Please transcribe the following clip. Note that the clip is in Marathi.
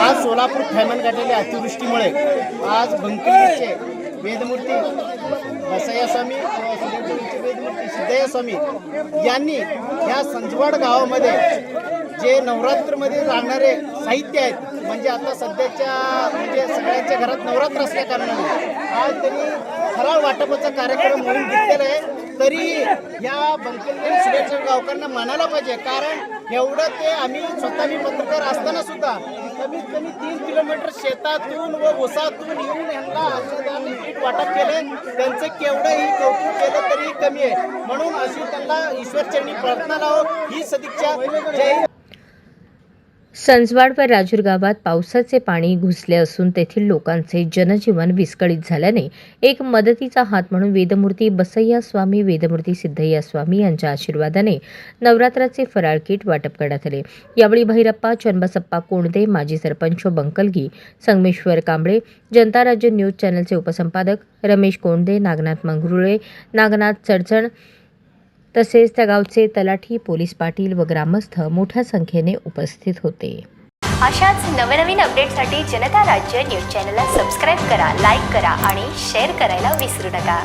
आज सोलापूर थैमान गाठलेल्या अतिवृष्टीमुळे आज बंकरीचे वेदमूर्ती बसय्या स्वामी वेदमूर्ती सिद्धय्या स्वामी यांनी ह्या संजवाड गावामध्ये जे नवरात्रमध्ये लागणारे साहित्य आहेत म्हणजे आता सध्याच्या म्हणजे सगळ्यांच्या घरात नवरात्र असल्या कारणाने आज त्यांनी फराळ वाटपाचा कार्यक्रम म्हणून घेतलेला आहे. तरी या बंकलगड सुरेच्या गावकऱ्यांना मानायला पाहिजे कारण एवढं ते आम्ही स्वतः मी पत्रकार असताना सुद्धा कमीत कमी तीन किलोमीटर शेतातून व उसातून येऊन यांना अन्नदान नीट वाटप केले. त्यांचं केवढंही कौतुक केलं तरी कमी आहे. म्हणून अशी त्यांना ईश्वरचरणी प्रार्थना लावो. ही सदिच्छा. जय संजवाड व राजूर गावात पावसाचे पाणी घुसले असून तेथील लोकांचे जनजीवन विस्कळीत झाल्याने एक मदतीचा हात म्हणून वेदमूर्ती बसय्या स्वामी वेदमूर्ती सिद्धय्या स्वामी यांच्या आशीर्वादाने नवरात्राचे फराळ किट वाटप करण्यात आले. यावेळी भैरप्पा चन्बसप्पा कोंडदे माजी सरपंच बंकलगी संगमेश्वर कांबळे जनता राज्य न्यूज चॅनलचे उपसंपादक रमेश कोंडदे नागनाथ मंगरुळे नागनाथ चडचण तसेच त्या गावचे तलाठी पोलीस पाटील व ग्रामस्थ मोठ्या संख्येने उपस्थित होते. अशाच नवनवीन अपडेटसाठी जनता राज्य न्यूज चॅनलला सबस्क्राईब करा लाईक करा आणि शेअर करायला विसरू नका.